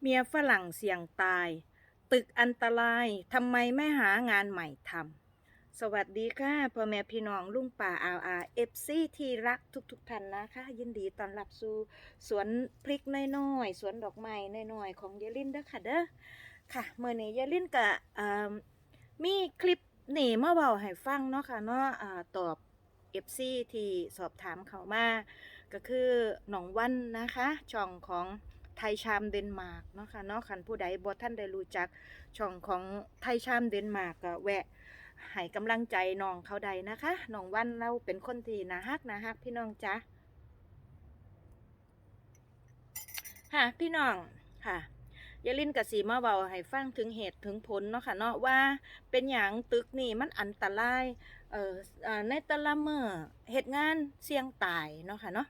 เมียฝรั่งเสี่ยงตาย ตึกอันตรายทำไมไม่หางานใหม่ทำสวัสดีค่ะพ่อแม่พี่น้องลุงป่าอาอาเอฟซีที่รักทุกๆท่านนะคะ ยินดีต้อนรับสู่สวนพริกน้อยๆสวนดอกไม้น้อยๆของเยลินเด้อค่ะเด้อค่ะเมื่อนี้เยลินกะมีคลิปหนี่มาเบาให้ฟังเนาะค่ะเนาะตอบเอฟซีที่สอบถามเขามาก็คือหนองวันนะคะช่องของ ไทยชามเดนมาร์กเนาะค่ะเนาะคันผู้ใดบ่ท่านได้รู้จักช่องของไทยชามเดนมาร์กก็แวะให้กำลังใจน้องเขาใดนะคะน้องวันเราเป็นคนที่น่าฮักน่าฮักพี่น้องจ๊ะค่ะพี่น้องค่ะยาลินกับสีมาเบาให้ฟังถึงเหตุถึงผลเนาะค่ะเนาะว่าเป็นอย่างตึกนี่มันอันตรายเอ่อในต่ละมื้อเฮ็ดงานเสี่ยงตายเนาะค่ะเนาะ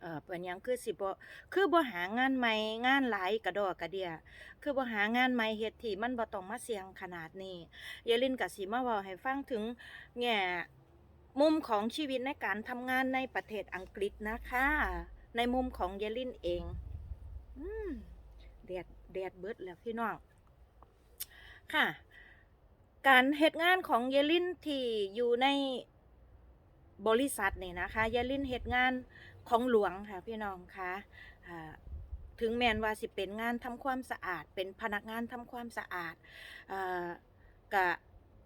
เอ่อเป็นหยังคือสิบ่คือบ่หางานใหม่งานหลายกระดอกกระเดียคือบ่หางานใหม่เฮ็ดที่มันบ่ต้องมาเสี่ยงขนาดนี้ยายลินก็สิมาเว้าให้ฟังถึงแง่มุมของชีวิตในการทำงานในประเทศอังกฤษนะคะ ในมุมของยายลินเองอืมแดดแดดเบิดแล้วพี่น้องค่ะ การเหตุงานของเยลินที่อยู่ในบริษัทนี่นะคะ เยลินเหตุงาน ของหลวงค่ะพี่น้องคะอ่าถึงแมนว่าสิเป็นงานทำความสะอาด เป็นพนักงานทำความสะอาดอกะ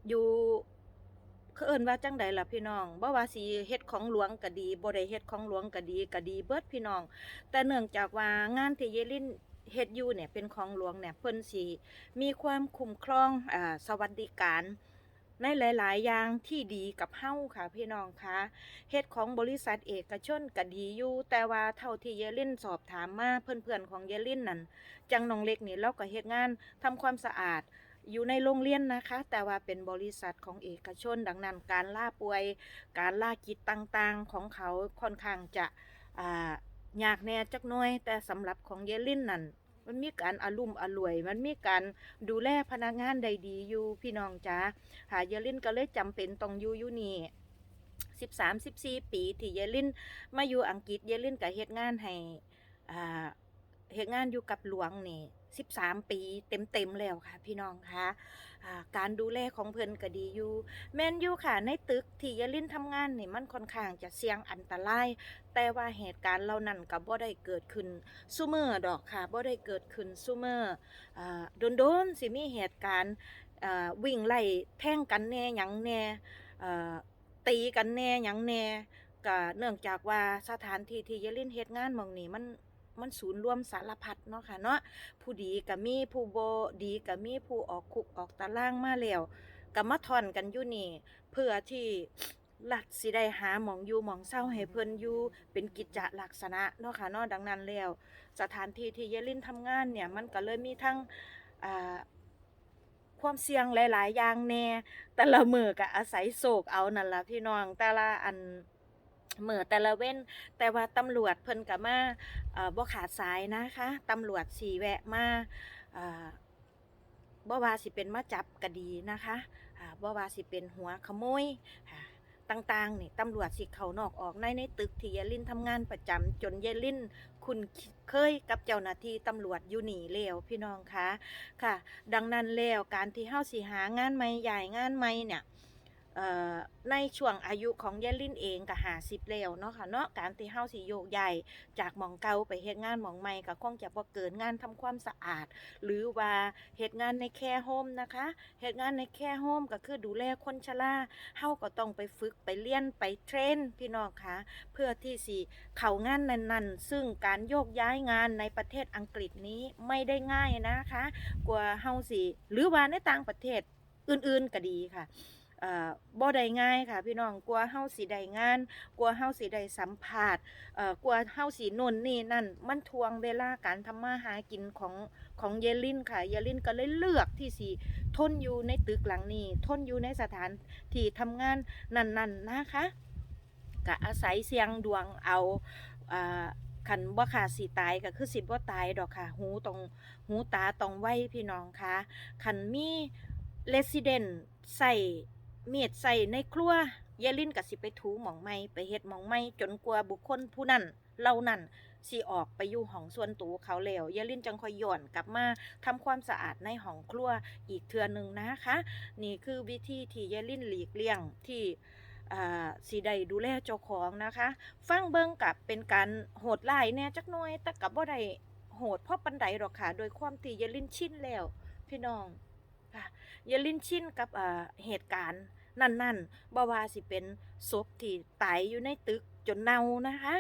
อยู่เอินว่าจังใดล่ะพี่น้องบ่ว่าสิเฮ็ดของหลวงก็ดีบ่ได้เฮ็ดของหลวงก็ดีก็ดีเบิดพี่น้อง แต่เนื่องจากว่างานที่เยลินเฮ็ดอยู่เนี่ยเป็นของหลวงเนี่ยเพิ่นสิมีความคุ้มครองอ่าสวัสดิการ ในหลาย ๆ อย่างที่ดีกับเฮาค่ะพี่น้องคะเฮ็ดของบริษัทเอกชนก็ดีอยู่แต่ว่าเท่าที่เยลินสอบถามมาเพื่อน ๆ ของเยลินนั่นจังน้องเล็กนี่เราก็เฮ็ดงานทำความสะอาดอยู่ในโรงเรียนนะคะ แต่ว่าเป็นบริษัทของเอกชน ดังนั้นการล่าป่วย การล่ากิจต่างๆของเขาค่อนข้างจะอ่ายากแน่จักน้อย แต่สำหรับของเยลินนั่น มันมีการอารุ่มอร่วย มันมีการดูแลพนักงานได้ดีอยู่พี่น้องจ้าหาเยลินก็เลยจำเป็นต้องอยู่อยู่นี่สิบสามสิบสี่ปีที่เยลินมาอยู่อังกฤษเยลินก็เฮ็ดงานให้อ่าเฮ็ดงานอยู่กับหลวงนี่สิบสามปีเต็มเต็มๆแล้วค่ะ พี่น้องคะ การดูแลของเพิ่นก็ดีอยู่แม่นอยู่ค่ะในตึกที่เยลินทำงานนี่มันค่อนข้างจะเสี่ยงอันตราย แต่ว่าเหตุการณ์เหล่านั้นก็บ่ได้เกิดขึ้นซูเมอร์ดอกค่ะบ่ได้เกิดขึ้นซูเมอร์อ่าโดนๆสิมีเหตุการณ์วิ่งไล่แท่งกันแน่หยังแน่ตีกันแน่หยังแน่ก็เนื่องจากว่าสถานที่ที่เยลินเฮ็ดงานหม่องนี้มัน มันศูนย์รวมสารพัดเนาะค่ะเนาะผู้ดีก็มีผู้โบดีก็มีผู้ออกคุกออกตารางมาแล้วก็มาทอนกันอยู่นี่ เพื่อที่รัฐสิได้หาหมองอยู่หมองเศร้าให้เพิ่นอยู่เป็นกิจจลักษณะเนาะค่ะเนาะดังนั้นแล้ว สถานที่ที่เยลินทำงานเนี่ยมันก็เลยมีทั้งความเสี่ยงหลาย ๆ อย่างแน่แต่ละมือก็อาศัยโศกเอานั่นล่ะพี่น้องแต่ละอัน เหมือแต่ละเว้นแต่ว่าตำรวจเพิ่นก็มาบ่ขาดสายนะคะตำรวจสีแวะมาอ่าบ่ว่าสิเป็นมาจับกดีนะคะอ่าบ่ว่าสิเป็นหัวขโมยต่างๆนี่ตำรวจสิเขานอกออกในในตึกที่เยลินทำงานประจำจนเยลินคุณเคยกับเจ้าหน้าที่ตำรวจอยู่นี่แล้วพี่น้องคะค่ะ ดังนั้นแล้วการที่เฮาสิหางานใหม่ใหญ่งานใหม่เนี่ย ในช่วงอายุของยายลินเองก็หาสิบแล้วเนาะค่ะเนาะการที่เฮาสิโยกใหญ่จากหมองเก่าไปเฮ็ดงานหมองใหม่ก็คงจะบ่เกินงานทำความสะอาด หรือว่าเฮ็ดงานในแคร์โฮมนะคะเฮ็ดงานในแคร์โฮมก็คือดูแลคนชราเฮาก็ต้องไปฝึกไปเรียนไปเทรนพี่น้องคะเพื่อที่สิเขางานนั้นๆ ซึ่งการโยกย้ายงานในประเทศอังกฤษนี้ไม่ได้ง่ายนะคะ กว่าเฮาสิหรือว่าในต่างประเทศอื่นๆก็ดีค่ะ อ่อบ่ได้ง่ายค่ะ พี่น้องกว่าเฮาสิได้งานกว่าเฮาสิได้สัมภาษณ์เอ่อกว่าเฮาสิโน่นนี่นั่นมันทวงเวลาการทำมาหากินของของเยลินค่ะเยลินก็เลยเลือกที่สิทนอยู่ในตึกหลังนี้ทนอยู่ในสถานที่ทำงานนั่นๆนนะคะก็อาศัยเสียงดวงเอาอ่าคันบ่ขาดสิตายก็คือสิบ่ตายดอกค่ะ หูตรงหูตาตรงไว้พี่น้องคะคันมีเลส i เดนใส่ เมีดใส่ในครัวยายลินก็สิไปถูหมองไม้ไปเฮ็ดหมองไม้จนกว่าบุคคลผู้นั้นเหล่านั้นสิออกไปอยู่ห้องส่วนตัวเขาแล้วยายลินจังคอยย้อนกลับมาทำความสะอาดในห้องครัวอีกเทื่อหนึงนะคะ นี่คือวิธีที่ยายลินหลีกเลี่ยงที่สีได้ดูแลเจ้าของนะคะ ฟังเบิ่งกับเป็นการโหดร้ายแน่จักน่อย แต่กับบ่ได้โหดเพราะปันใดหรอกค่ะ โดยความที่ยายลินชินแล้ว พี่น้อง ค่ะยาลิ้นชินกับเหตุการณ์นั่นๆบ่ว่าสิเป็นศพที่ตายอยู่ในตึกจนเน่านะคะ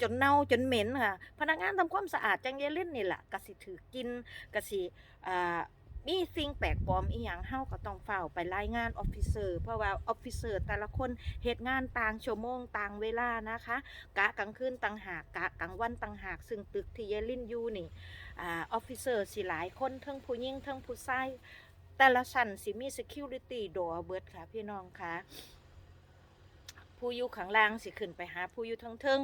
จนเน่าจนเหม็นค่ะ พนักงานทำความสะอาดจังเยลินนี่แหละกะสิถือกินกะสิอ่า มีสิ่งแปลกปลอมอีหยังเฮาก็ต้องเฝ้าไปรายงานออฟฟิเซอร์เพราะว่าออฟฟิเซอร์แต่ละคนเหตุงานต่างชั่วโมงต่างเวลานะคะ กะกลางคืนต่างหากกะกลางวันต่างหาก ซึ่งตึกที่เยลินอยู่นี่อ่าออฟฟิเซอร์สิหลายคนทั้งผู้หญิงทั้งผู้ชายแต่ละชั้นสิมี security door เบิดค่ะพี่น้องค่ะผู้อยู่ข้างล่างสิขึ้นไปหาผู้อยู่ทั้งเทิง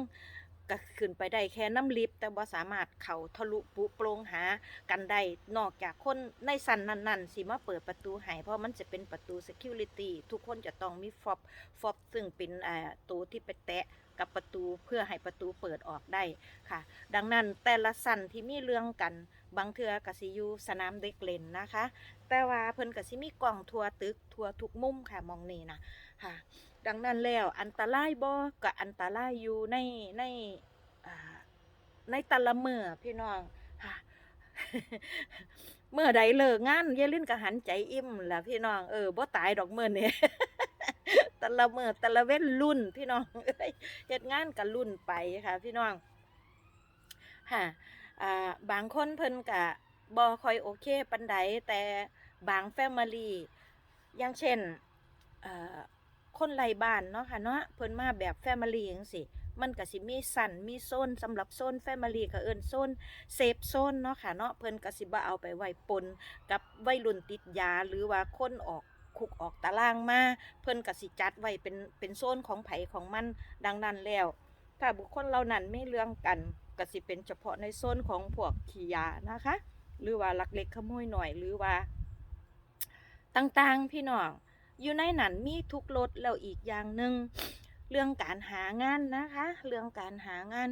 ก็ขึ้นไปได้แค่น้ำลิฟต์แต่บ่สามารถเข้าทะลุปุโปรงหากันได้นอกจากคนในสันนั้นๆสิมาเปิดประตูให้เพราะมันจะเป็นประตู security ทุกคนจะต้องมีฟอบฟอบซึ่งเป็นอ่าตัวที่ไปแตะกับประตูเพื่อให้ประตูเปิดออกได้ค่ะ ดังนั้นแต่ละสันที่มีเรื่องกัน บางเทือกสิอยูสนามเด็กเล่นนะคะ แต่ว่าเพิ่นกสิมีกล่องทัวตึกทัวทุกมุมค่ะมองนี่นะค่ะ ดังนั้นแล้วอันตรายบ่ก็อันตรายอยู่ในในในต่ละเมื่อพี่น้องค่ะเมื่อใดเลิกงานยายลิ้นก็หันใจอิ่มล่ะพี่น้องเออบ่ตายดอกเมื้อนี้ต่ละมื้อต่ละเว้นรุ่นพี่น้องเฮ็ดงานก็รุ่นไปค่ะ พี่น้องค่ะ อ่าบางคนเพิ่นก็บ่ค่อยโอเคปานใดแต่บางแฟมิลี่อย่างเช่นคนไร้บ้านเนาะค่ะเนาะเพิ่นมาแบบแฟมิลี่จังซี่มันก็สิมีสันมีโซนสำหรับโซนแฟมิลี่ก็เอิ้นโซนเซฟโซนเนาะค่ะเนาะเพิ่นก็สิบ่เอาไปไว้ปนกับวัยรุ่นติดยาหรือว่าคนออกคุกออกตารางมาเพิ่นก็สิจัดไว้เป็นเป็นโซนของไผของมันดังนั้นแล้ว ถ้าบุคคลเหล่านั้นไม่เรื่องกัน ก็สิเป็นเฉพาะในโซนของพวกขี้ยานะคะ หรือว่าลักเล็กขโมยหน่อยหรือว่าต่างๆพี่น้องอยู่ในนั้นมีทุกรถแล้วอีกอย่างหนึ่งเรื่องการหางานนะคะ เรื่องการหางาน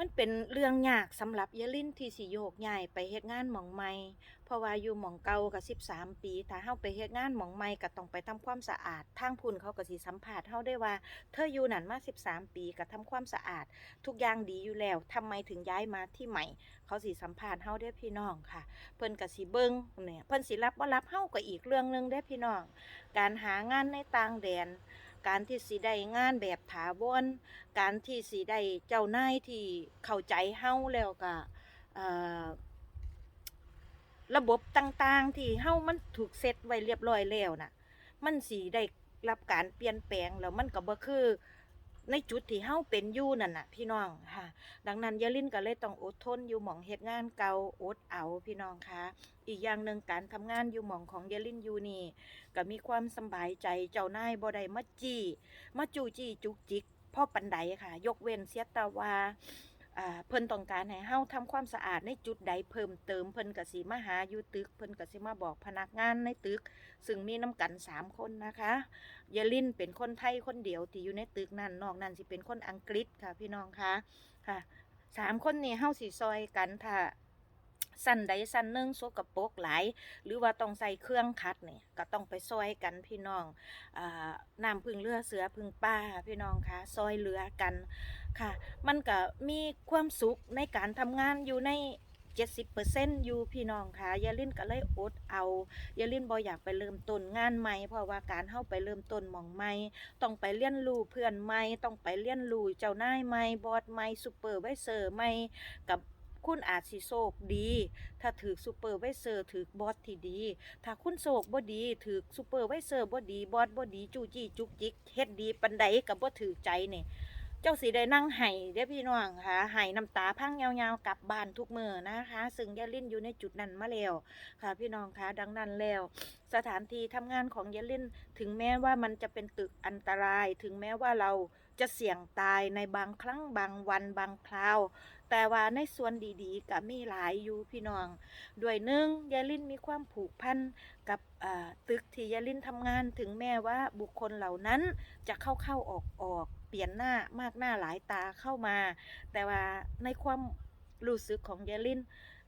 มันเป็นเรื่องยากสำหรับยายลินที่สิโยกย้ายไปเฮ็ดงานหม่องใหม่ เพราะว่าอยู่หม่องเก่าก็13 ปี ถ้าเฮาไปเฮ็ดงานหม่องใหม่ก็ต้องไปทำความสะอาด ทางพุ่นเขาก็สิสัมภาษณ์เฮาได้ว่า เธออยู่นั่นมา 13 ปีก็ทำความสะอาด ทุกอย่างดีอยู่แล้วทำไมถึงย้ายมาที่ใหม่ เขาสิสัมภาษณ์เฮาได้พี่น้องค่ะ เพิ่นก็สิเบิ่งเนี่ยเพิ่นสิรับบ่รับเฮาก็อีกเรื่องหนึงได้พี่น้อง การหางานในต่างแดน การที่สีได้งานแบบถาวรการที่สีได้เจ้านายที่เข้าใจเฮาแล้วก็ระบบต่างๆ ที่เฮามันถูกเซตไว้เรียบร้อยแล้วน่ะ มันสีได้รับการเปลี่ยนแปลงแล้วมันก็บ่คือ ในจุดที่เฮาเป็นอยู่นั่นน่ะ พี่น้องค่ะ ดังนั้นยายลินก็เลยต้องอดทนอยู่หม่องเฮ็ดงานเก่าอดเอาพี่น้องคะอีกอย่างหนึ่งการทำงานอยู่หม่องของยายลินอยู่นี่ก็มีความสบายใจเจ้านายบ่ได้มาจี้มาจู้จี้จุกจิกพ่อปันไดค่ะ ยกเว้นเสียตาวา่า เพิ่นต้องการให้เฮาทำความสะอาดในจุดใดเพิ่มเติมเพิ่นก็สิมาหาอยู่ตึก เพิ่นก็สิมาบอกพนักงานในตึก ซึ่งมีน้ำกันสามคนนะคะยายลินเป็นคนไทยคนเดียวที่อยู่ในตึกนั่นนอกนั้นสิเป็นคนอังกฤษค่ะพี่น้องคะค่ะสามคนนี้เฮาสิซอยกันถ้า สั้นใดสั้นหนึ่งสกปรกหลาย หรือว่าต้องใส่เครื่องคัดเนี่ยก็ต้องไปซอยกันพี่น้องอน้ำพึ่งเรือเสือพึ่งป้าพี่น้องคะซอยเรือกันค่ะ มันก็มีความสุขในการทำงานอยู่ใน70%อยู่พี่น้องค่ะยาลินก็เลยอดเอายาลินบออยากไปเริ่มต้นงานใหม่ เพราะว่าการเข้าไปเริ่มต้นหมองใหม่ ต้องไปเรียนรู้เพื่อนใหม่ ต้องไปเรียนรู้เจ้านายใหม่ บอสใหม่ซูเปอร์ไวเซอร์ใหม่กับ คุณอาจสิโศกดี ถ้าถือซูเปอร์ไวเซอร์ถือบอสที่ดี ถ้าคุณโศกบ่ดีถือซูเปอร์ไวเซอร์บ่ดีบอสบ่ดีจู้จี้จุกจิกเฮ็ดดีปันใดกับบ่ถือใจนี่เจ้าสีได้นั่งไห้เด้พี่น้องค่ะไห้น้ำตาพังยาวๆกลับบ้านทุกมือนะคะ ซึ่งยายลินอยู่ในจุดนั้นมาแล้วค่ะ พี่น้องคะดังนั้นแล้ว สถานที่ทำงานของยาลินถึงแม้ว่ามันจะเป็นตึกอันตราย ถึงแม้ว่าเรา จะเสี่ยงตายในบางครั้งบางวันบางคราว แต่ว่าในส่วนดีๆก็มีหลายอยู่พี่น้อง ด้วยหนึ่งยายลินมีความผูกพันกับตึกที่ยายลินทำงานถึงแม้ว่าบุคคลเหล่านั้นจะเข้าเข้าออกออกเปลี่ยนหน้ามากหน้าหลายตาเข้ามา แต่ว่าในความรู้สึกของยายลิน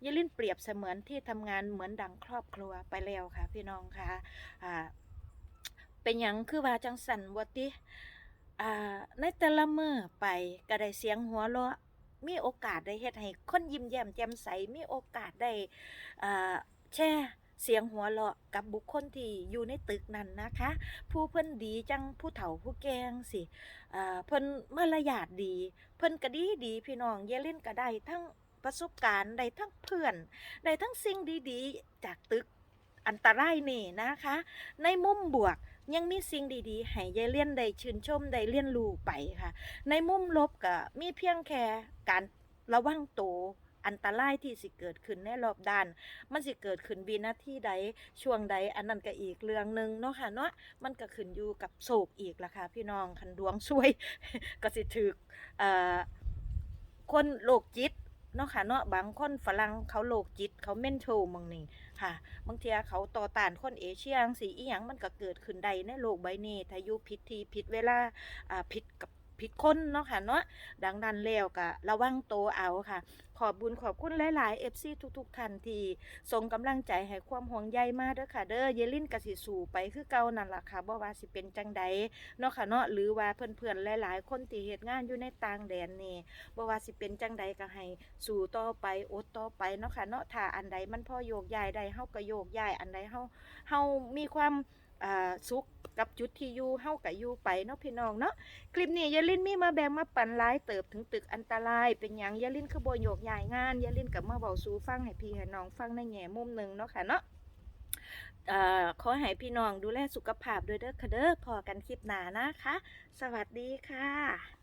ยายลินเปรียบเสมือนที่ทำงานเหมือนดังครอบครัวไปแล้วค่ะ พี่น้องค่ะเป็นหยังคือว่าจังสันวติ อ่าในแต่ละมือไปก็ได้เสียงหัวเราะมีโอกาสได้เฮ็ดให้คนยิ้มแย้มแจ่มใสมีโอกาสได้อ่าแชร์เสียงหัวเราะกับบุคคลที่อยู่ในตึกนั้นนะคะ ผู้เพิ่นดีจังผู้เฒ่าผู้แกงสิอ่าเพิ่นมารยาทดี เพิ่นก็ดีดีพี่น้องเยเลินก็ได้ทั้งประสบการณ์ได้ทั้งเพื่อนได้ทั้งสิ่งดีๆ จากตึกอันตรายนี่นะคะ ในมุมบวก ยังมีสิ่งดีๆ ให้ยายเลียนได้ชื่นชมได้เรียนรู้ไปค่ะ ในมุมลบก็มีเพียงแค่การระวังตัวอันตรายที่สิเกิดขึ้นในรอบด้าน มันสิเกิดขึ้นวินาทีใดช่วงใดอันนั้นก็อีกเรื่องหนึ่งเนาะค่ะเนาะมันก็ขึ้นอยู่กับโศกอีกล่ะค่ะพี่น้องคันดวงช่วย ก็สิถึกเอ่อคนโรคจิตเนาะค่ะเนาะบางคนฝรั่งเขาโรคจิตเขาเม่นโชมองนี่ ค่ะบางเทียเขาต่อต้านคนเอเชียอังสีอีหยังมันก็เกิดขึ้นได้ในโลกใบนี้ถ้าอยู่ผิดทีผิดเวลาอ่าผิดกับ ผิดคนเนาะค่ะเนาะดังนั้นแล้วก็ระวังโตเอาค่ะ ขอบบุญขอบคุณหลายๆ FC ทุกๆท่านที่ส่งกำลังใจให้ความห่วงใยมาเด้อค่ะ เด้อเยลินกสิสู่ไปคือเก่านั่นล่ะค่ะบ่ว่าสิเป็นจังใดเนาะค่ะเนาะหรือว่าเพื่อนๆหลาย ๆ คนที่เฮ็ดงานอยู่ในต่างแดนนี่บ่ว่าสิเป็นจังใดก็ให้สู่ต่อไปอดต่อไปเนาะค่ะเนาะถ้าอันใดมันพอโยกย้ายได้เฮาก็โยกย้ายอันใดเฮาเฮามีความ สุขกับจุดที่อยู่เฮาก็อยู่ไปเนาะพี่น้องเนาะคลิปนี้ยายลินมีมาแบ่งมาปั่นหลายเติบถึงตึกอันตราย เป็นอยังยายลินคือบ่โยกย้ายงานยายลินกับมาเว้าสู่ฟังให้พี่ให้น้องฟังในแง่มุมหนึ่งเนาะค่ะเนาะอขอให้พี่น้องดูแลสุขภาพด้วยเด้อค่ะเด้อพอกันคลิปหน้านะคะ สวัสดีค่ะ